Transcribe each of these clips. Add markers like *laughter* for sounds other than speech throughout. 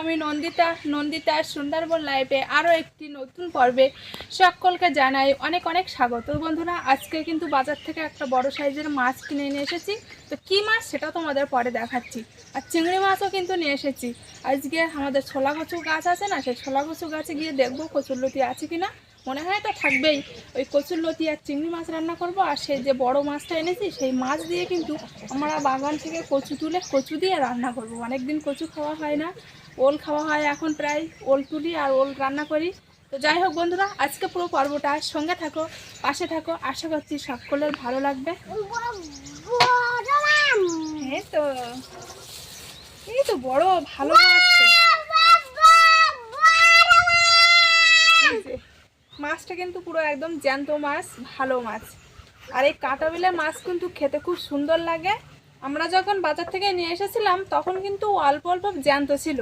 আমি নন্দিতা নন্দিতা সুন্দরবন লাইভে আরও একটি নতুন পর্বে সকলকে জানাই অনেক অনেক স্বাগত। বন্ধুরা, আজকে কিন্তু বাজার থেকে একটা বড় সাইজের মাছ কিনে নিয়ে এসেছি। তো কী মাছ সেটা তোমাদের পরে দেখাচ্ছি। আর চিংড়ি মাছও কিন্তু নিয়ে এসেছি। আজকে আমাদের ছোলা কচু গাছ আছে না, সেই ছোলা কচু গাছে গিয়ে দেখব কচুরলতি আছে কি না মনে হয় তো থাকবেই। ওই কচুরলতি আর চিংড়ি মাছ রান্না করব। আর সেই যে বড় মাছটা এনেছি, সেই মাছ দিয়ে কিন্তু আমরা বাগান থেকে কচু তুলে কচু দিয়ে রান্না করব। অনেক দিন কচু খাওয়া হয় না। ওল খাওয়া হয় এখন প্রায়, ওল তুলি আর ওল রান্না করি। তো যাই হোক বন্ধুরা, আজকে পুরো পর্বটা সঙ্গে থাকো, পাশে থাকো। আশা করছি সকলের ভালো লাগবে। তো, এই তো বড়, ভালো মাছটা কিন্তু পুরো একদম জ্যান্ত মাছ, ভালো মাছ। আর এই কাটা বিলে মাছ কিন্তু খেতে খুব সুন্দর লাগে। আমরা যখন বাজার থেকে নিয়ে এসেছিলাম, তখন কিন্তু অল্প অল্প জ্যান্ত ছিল।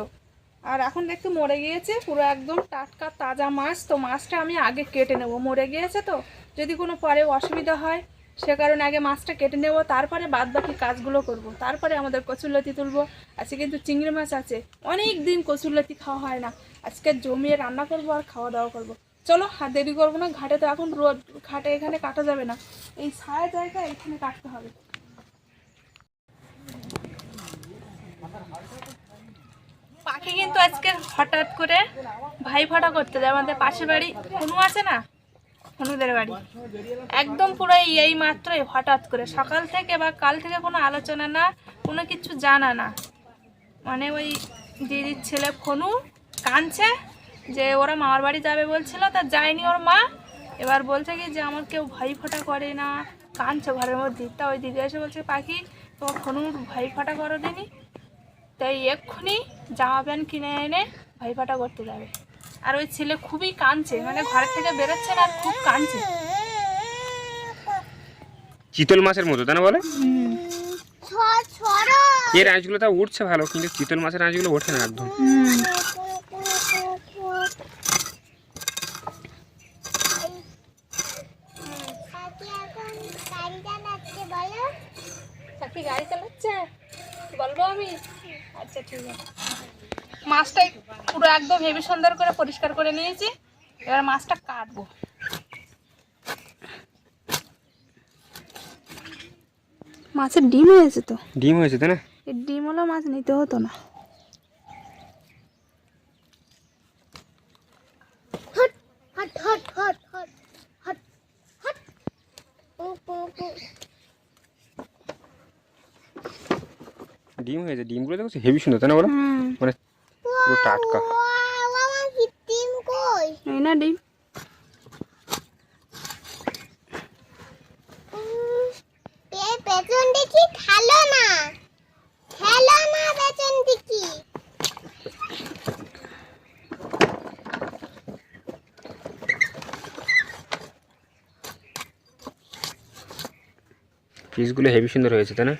আর এখন দেখতে মরে গিয়েছে, পুরো একদম টাটকা তাজা মাছ। তো মাছটা আমি আগে কেটে নেব। মরে গিয়েছে তো? যদি কোনো পরে অসুবিধা হয়, সে কারণে আগে মাছটা কেটে নেব, তারপরে বাদ বাকি কাজগুলো করব। তারপরে আমাদের কচুরলতি তুলবো। আজকে কিন্তু চিংড়ি মাছ আছে। অনেক দিন কচুরলতি খাওয়া হয় না। আজকে জমিয়ে রান্না করব আর খাওয়া দাওয়া করব। চলো, আর দেরি করব না। ঘাটে তো এখন রোদ, ঘাটে এখানে কাটা যাবে না। এই ছায়া জায়গা এখানে কাটতে হবে। পাখি কিন্তু আজকে হঠাৎ করে ভাই ফাটা করতে যায় আমাদের পাশের বাড়ি কোনো আছে না? হনুদের বাড়ি। একদম পুরো এই মাত্রই হঠাৎ করে। সকাল থেকে বা কাল থেকে কোনো আলোচনা না, কোনো কিছু জানা না। মানে ওই দিদির ছেলে ফনু কাঁদছে যে ওরা মামার বাড়ি যাবে বলছিল, তা যায়নি ওর মা। এবার বলছে কি যে আমার কেউ ভাই ফোঁটা করে না। কাঁদছে ঘরের মধ্যে। তা ওই দিদি এসে বলছে, পাখি, তোমার ফনুর ভাই ফোঁটা করো দিনি। তাই এক্ষুনি জামা প্যান্ট কিনে এনে ভাই ফোঁটা করতে যাবে। আর ওই ছেলে খুবই কাঁদছে মানে ঘর থেকে বেরোচ্ছে না আর খুব কাঁদছে। চিতল মাছের মতো তাই না বলে? এর আঁচগুলো তা উঠছে ভালো কিন্তু চিতল মাছের আঁচগুলো ওঠে না একদম। গাড়ি চালাচ্ছে? বলব আমি? আচ্ছা ঠিক আছে। মাছটা পুরো একদম হেভি সুন্দর করে পরিষ্কার করে নিয়েছি। এবার মাছটা কাটবো। মাছের ডিম হয়েছে তো? ডিম হয়েছে তাই না? এই ডিম হলো মাছ নিতে হতো না ডিম হয়েছে ডিমগুলো দেখো হেভি সুন্দর তাই না বলো? মানে পুরো টাটকা। এই না ডিম। পেছন দেখি খেলো না। খেলো না পেছন দেখি। পিসগুলো হেভি সুন্দর হয়েছে তাই না?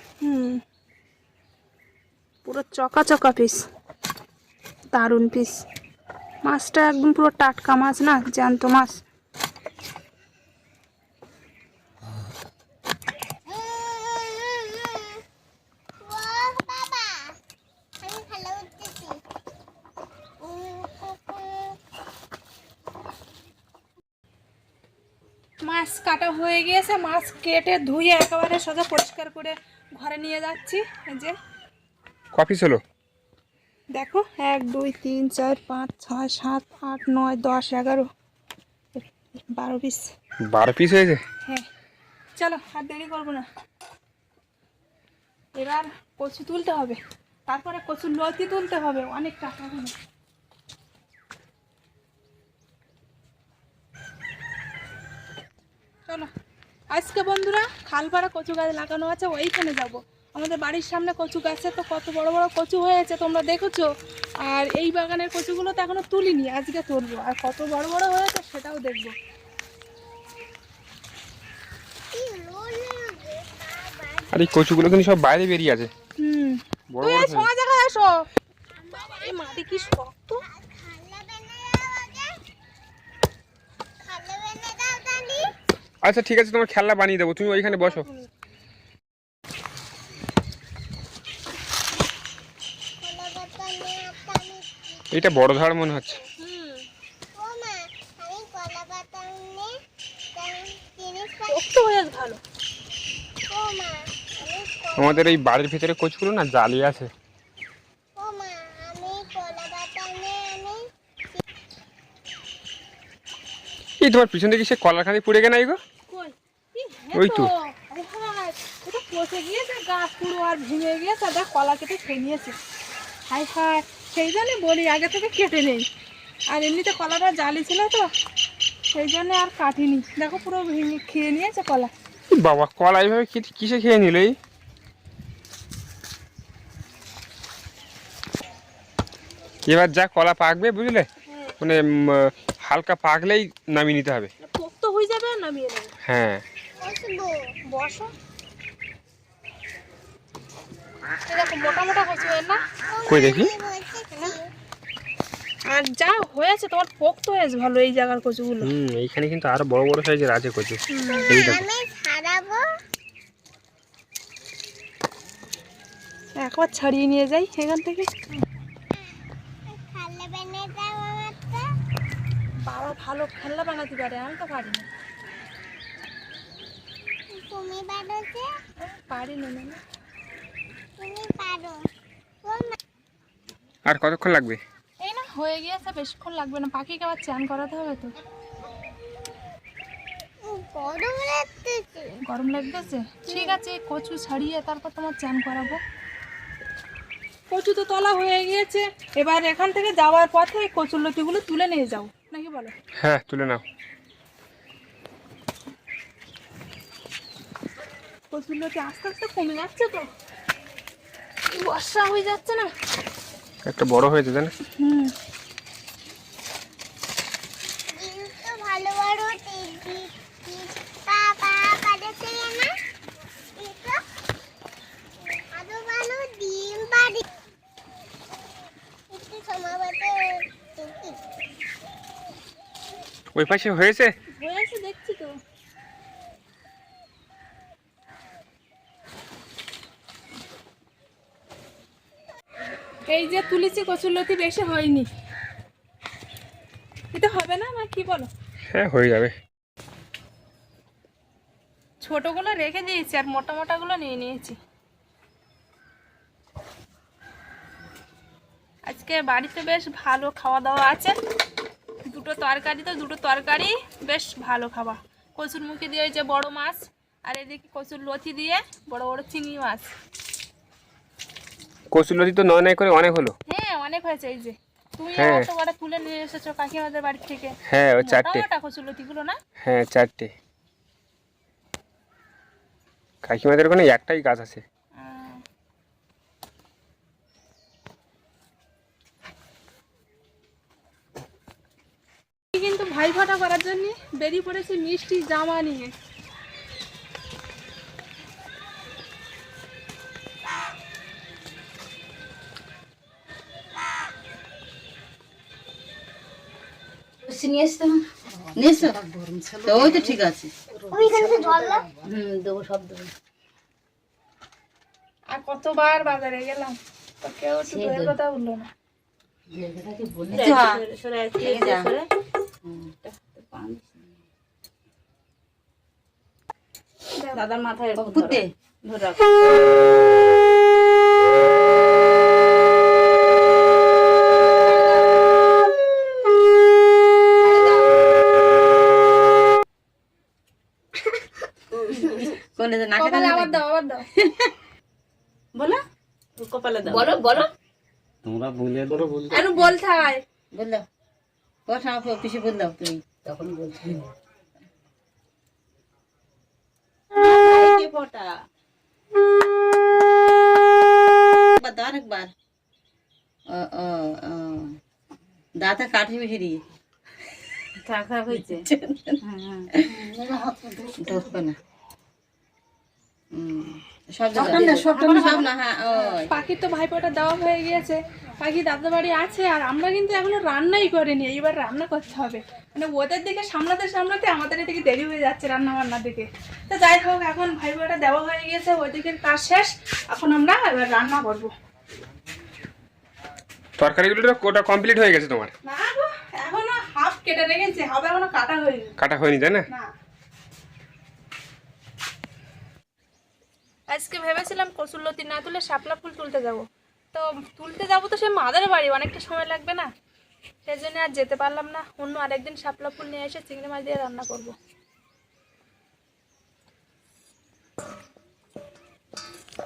চকা চকা পিস দারুণ পিস মাছটা একদম পুরো টাটকা মাছ না, জ্যান্ত মাছ। মাছ কাটা হয়ে গিয়েছে, মাছ কেটে ধুয়ে একেবারে সোজা পরিষ্কার করে ঘরে নিয়ে যাচ্ছি। এই যে কপিস হলো দেখো এক দুই তিন চার পাঁচ ছয় সাত আট নয় দশ এগারো বারো পিস। বারো পিস হয়েছে? হ্যাঁ। চলো আর দেরি করব না। এবার কচু তুলতে হবে। তারপরে কচুর লতি তুলতে হবে অনেক টাকা হবে চলো আজকে বন্ধুরা খালপাড়া কচু গাছ লাগানো আছে ওইখানে যাব। আমাদের বাড়ির সামনে কচু গাছে তো কত বড় বড় কচু হয়েছে তোমরা দেখেছ? আর এই বাগানের কচুগুলো তো এখনও তুলিনি আজকে তুলবো। আর কত বড় বড় হয়েছে সেটাও দেখব। আর এই কচুগুলো কিন্তু সব বাইরে বেরিয়ে আছে। হুম। বড় এই সময় জায়গায় এসো। এই মাটি কি শক্ত? খালা বেনে দাও আগে খালা বেনে দাও দাদি আচ্ছা ঠিক আছে তোমার খেলনা বানিয়ে দেবো। তুমি ওইখানে বসো খোলা বাতা নিয়ে এটা বড় ধার মনে হচ্ছে। হয়ে আমাদের এই বাড়ির ভিতরে কচুগুলো না জালি আছে। এই তোমার পিছন দিকে সে কলার খালি পুড়ে গেছে না গো? কই? ই, হে ওই তো। হায়, পচে গিয়েছে গাছ পুরো আর ভেঙে গিয়েছে আর কলা কেটে খেয়ে নিয়েছে। হাই হাই সেই জন্য বলি আগে থেকে কেটে নেই। আর এমনিতে কলাটা জালি ছিল তো সেই জন্য আর কাটিনি। দেখো পুরো ভেঙে খেয়ে নিয়েছে কলা। বাবা কলা এইভাবে কিসে খেয়ে নিল এই? এবার যা কলা পাকবে বুঝলে? মানে হালকা পাকলেই নামিয়ে নিতে হবে। পোক্ত হয়ে যাবে নামিয়ে নেবে। হ্যাঁ। বসো। দেখো মোটা মোটা না? কই দেখি? হয়েছে তোমার পোক্ত হয়েছে ভালো এই জায়গার কচুগুলো। হুম এইখানে কিন্তু আরও বড় বড় সাইজের আছে কচু। এই দেখো। আমি ছাড়াবো। একবার ছাড়িয়ে নিয়ে যাই এখান থেকে। বাবা ভালো খেলনা বানাতে পারে আমি তো পারি না। তুমি পারোছে পারি না না তুমি পারো। আর কতক্ষণ লাগবে? হয়ে গিয়েছে বেশিক্ষণ লাগবে না। পাখিকে আবার চান করাতে হবে তো। গরম লাগতেছে। গরম লাগতেছে? ঠিক আছে কচু ছাড়িয়ে তারপর তোমার চান করাবো। কচু তো তলা হয়ে গিয়েছে। এবার এখান থেকে যাওয়ার পথে এই কচুর লতিগুলো তুলে নিয়ে যাও। নাকি বলো? হ্যাঁ তুলে নাও। কচুর লতি আস্তে আস্তে কমে যাচ্ছে তো। বর্ষা হয়ে যাচ্ছে না? একটা বড় হয়েছে জানো হুম। ডিম তো ভালো বড় টিভি পা পা পাড়েছে না ওই পাশে হয়েছে হয়েছে দেখছি তো এই যে তুলেছি কচুর লতি বেশি হয়নি। এটা হবে না না কি বলো? হ্যাঁ হয়ে যাবে। ছোটগুলো রেখে দিয়েছি আর মোটা মোটাগুলো নিয়ে নিয়েছি। আজকে বাড়িতে বেশ ভালো খাওয়া দাওয়া আছে। দুটো তরকারি তো দুটো তরকারি বেশ ভালো খাওয়া। কচুর মুখে দিয়ে ওই যে বড় মাছ আর এদিকে কচুর লতি দিয়ে বড় বড় চিংড়ি মাছ। কচুলতি তো নয় নয় করে অনেক হলো। হ্যাঁ অনেক হয়েছে এই যে। তুমি হ্যাঁ। বড় তুলে নিয়ে এসেছ কাকিমাদের বাড়ি থেকে। হ্যাঁ ওই মোটা চারটে। মোটা কচুর লতিগুলো না? হ্যাঁ চারটে। কাকিমাদের ওখানে একটাই গাছ আছে। কিন্তু ভাই ফোটা করার জন্য বেরিয়ে পড়েছি মিষ্টি জামা নিয়ে। নিয়ে তো ওই তো ঠিক আছে। হুম দেবো সব দেবো। আর কতবার বাজারে গেলাম তো কেউ দইয়ের কথা বলল না। দাদার মাথায় ধরে। রাখ *laughs* কোনে যে নাকে কপালে আবার দাও আবার দাও। বলো। কপালে দাও। বলো বলো। আরে বলতে হয় বলল কথা আমার পিছিয়ে বল দাও তুমি? তখন বলছি। ফোটা একবার দাও আরেকবার ও ও ও দাঁতে কাঠি মেহেরি খারাপ হয়েছে? না হুম, সব জায়গায় সব না হ্যাঁ ওই পাখির তো ভাইপোটা দেওয়া হয়ে গিয়েছে। পাখি দাদা বাড়ি আছে আর আমরা কিন্তু এখনও রান্নাই করিনি এইবার রান্না করতে হবে। মানে ওদের দিকে সামলাতে সামলাতে আমাদের এদিকে দেরি হয়ে যাচ্ছে রান্না বান্নার দিকে। তো যাই হোক এখন ভাইপোটা দেওয়া হয়ে গিয়েছে ওই কাজ শেষ। এখন আমরা এবার রান্না করব। তরকারিগুলো কমপ্লিট হয়ে গেছে তোমার। না গো এখনও হাফ কেটে রেখেছি হাফ এখনও কাটা হয়নি। কাটা হয়নি তাই না। আজকে ভেবেছিলাম কচুরলতি না তুলে শাপলা ফুল তুলতে যাব। তো তুলতে যাব তো সে মাদার বাড়ি অনেকটা সময় লাগবে না। সেই জন্য আর যেতে পারলাম না। অন্য আরেকদিন শাপলা ফুল নিয়ে এসে চিংড়ি মাছ দিয়ে রান্না করব।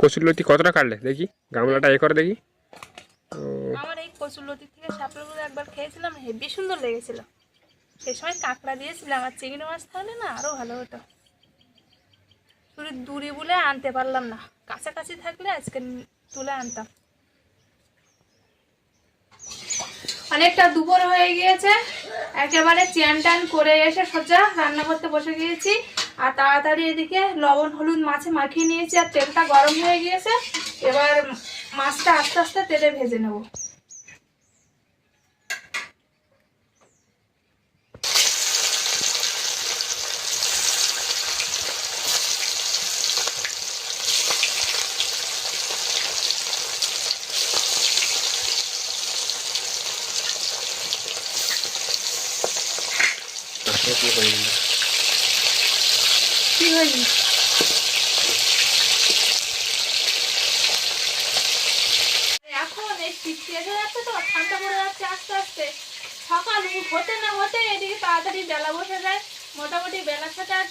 কচুরলতি কতটা কাটলে? দেখি গামলাটা এ করে দেখি। আমার এই কচুরলতি থেকে শাপলা ফুল একবার খেয়েছিলাম হেবি সুন্দর লেগেছিল। সে সময় কাঁকড়া দিয়েছিলাম আর চিংড়ি মাছ থাকলে না আরও ভালো হতো। শুধু দূরে বলে আনতে পারলাম না। কাছাকাছি থাকলে আজকে তুলে আনতাম। অনেকটা দুপুর হয়ে গিয়েছে। একেবারে চ্যান টান করে এসে সোজা রান্না করতে বসে গিয়েছি। আর তাড়াতাড়ি এদিকে লবণ, হলুদ, মাছে মাখিয়ে নিয়েছি আর তেলটা গরম হয়ে গিয়েছে। এবার মাছটা আস্তে আস্তে তেলে ভেজে নেব। কি যাচ্ছে আস্তে আস্তে সকাল হতে না হতে এদিকে তাড়াতাড়ি বেলা বসে যায় মোটামুটি বেলার সাথে আর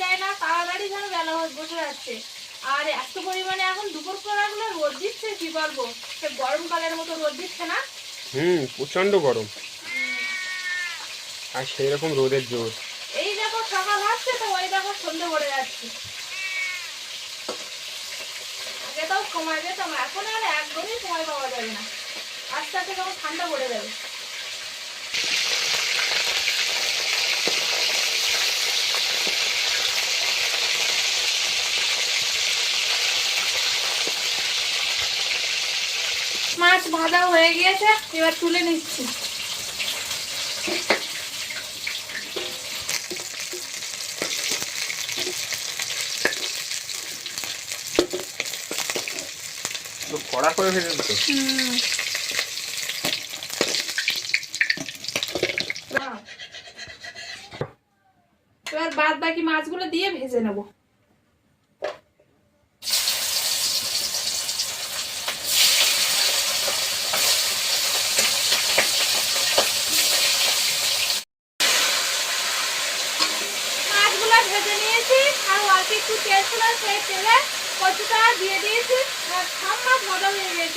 যায় না তাড়াতাড়ি যেন বেলা হয়ে বসে যাচ্ছে আর এত পরিমাণে এখন দুপুর পড়াগুলো রোদ দিচ্ছে কি বলব সে গরমকালের মতো রোদ দিচ্ছে না হুম, প্রচণ্ড গরম। আর সেই রকম রোদের জোর। এই দেখো সকাল হচ্ছে তো, ওই দেখো সন্ধে পড়ে যাচ্ছে। আগে তাও সময় যেতাম, এখন আর একদমই সময় পাওয়া যাবে না। আস্তে আস্তে যখন ঠান্ডা পড়ে যাবে। মাছ ভাজা হয়ে গিয়েছে, এবার তুলে নিচ্ছি। কড়া করে এবার বাদ বাকি মাছগুলো দিয়ে ভেজে নেব। মাছগুলো ভেজে নিয়েছি, আর অল্প একটু তেল ছিল সেই তেলে কচুটা দিয়ে দিয়েছি? হয়ে গেছে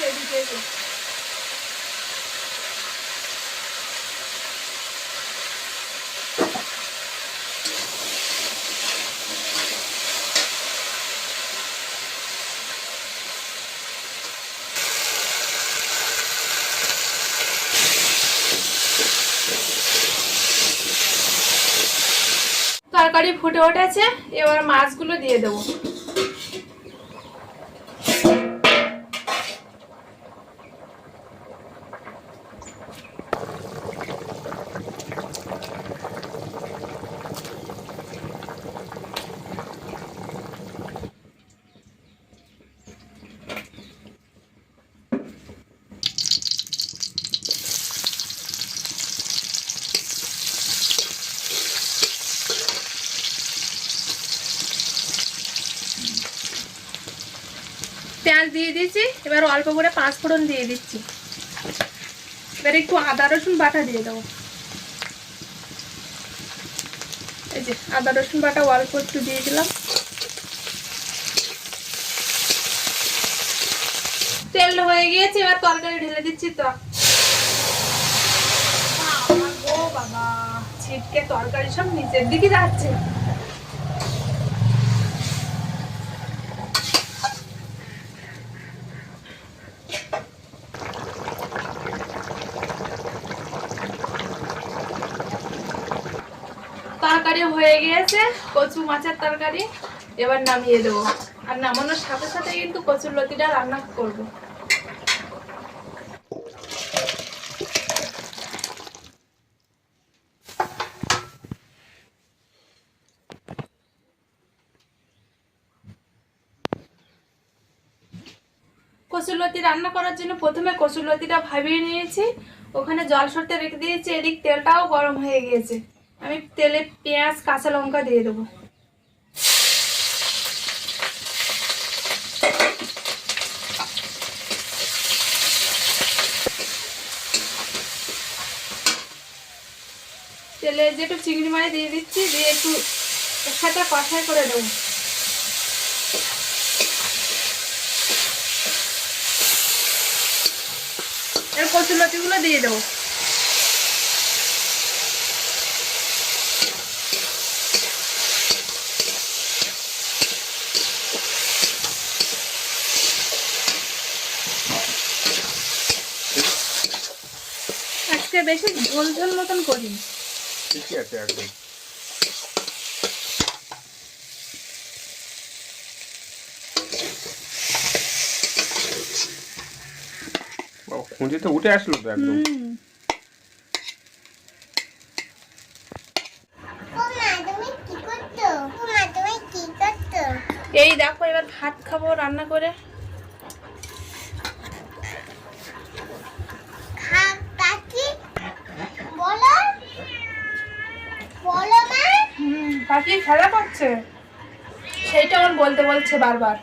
তরকারি ফুটে উঠেছে এবার মাছগুলো দিয়ে দেবো পেঁয়াজ দিয়ে দিয়েছি এবার অল্প করে পাঁচ ফোড়ন দিয়ে দিচ্ছি। এবার একটু আদা, রসুন বাটা দিয়ে দেবো। এই যে আদা, রসুন বাটা অল্প একটু দিয়ে দিলাম। তেল হয়ে গিয়েছে, এবার তরকারি ঢেলে দিচ্ছি তো। বাবা, ছিটকে তরকারি সব নিচের দিকে যাচ্ছে। তরকারি হয়ে গিয়েছে, কচু মাছের তরকারি। এবার নামিয়ে দেবো। আর নামানোর সাথে সাথে কিন্তু কচুর লতিটা রান্না করব। কচুরলতি রান্না করার জন্য প্রথমে কচুরলতিটা ভাবিয়ে নিয়েছি। ওখানে জল সরতে রেখে দিয়েছি, এদিক তেলটাও গরম হয়ে গিয়েছে। আমি তেলে পেঁয়াজ, কাঁচা লঙ্কা দিয়ে দেবো। তেলে যে একটু চিংড়ি মাছ দিয়ে দিচ্ছি, দিয়ে একটু একসাথে কষাই করে দেবো। এর কচুলতিগুলো দিয়ে দেবো। আজকে বেশি ঝোল ঝোল মতন করি ঠিকই আছে একদম। উঠে আসলো তো একদম। এই দেখো এবার ভাত খাব রান্না করে। বলো মা। হুম পাখি খেলা করছে? সেইটা আমার বলতে বলছে বারবার।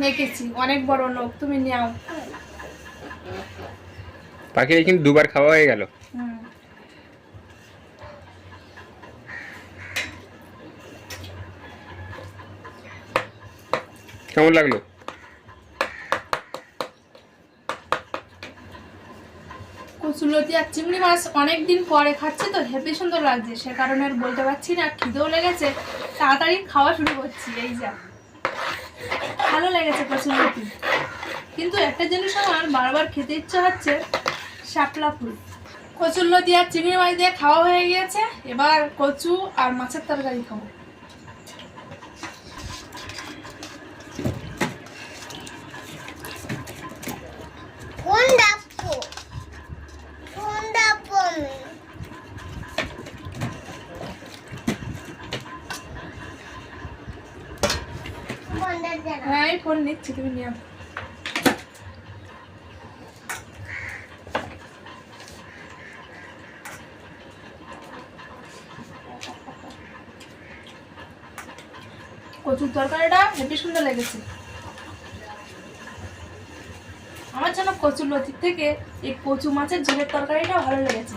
মেখেছি অনেক বড় লোক তুমি নাও পাখির কিন্তু দুবার খাওয়া হয়ে গেল। কেমন লাগল? কচুলতি আর চিংড়ি মাছ অনেক দিন পরে খাচ্ছি, তো হেভি সুন্দর লাগছে। সে কারণে আর বলতে পারছি না, খিদেও লেগেছে। তাড়াতাড়ি খাওয়া শুরু করছি, এই যা। ভালো লেগেছে কচুলতি। কিন্তু একটা জিনিস আমার বারবার খেতে ইচ্ছে হচ্ছে, শাপলা ফুল। কচুরলতি আর চিংড়ি মাছ দিয়ে খাওয়া হয়ে গিয়েছে, এবার কচু আর মাছের তরকারি খাব কোন ডাপ্পো কোন ডাপ্পো আমি কোনটা জানো হ্যাঁ আমি ফোন নিচ্ছি, তুমি নিয়ে কচুর তরকারিটা হেবি সুন্দর লেগেছে। আমার যেন কচুর লতির থেকে এই কচু মাছের ঝোলের তরকারিটা ভালো লেগেছে।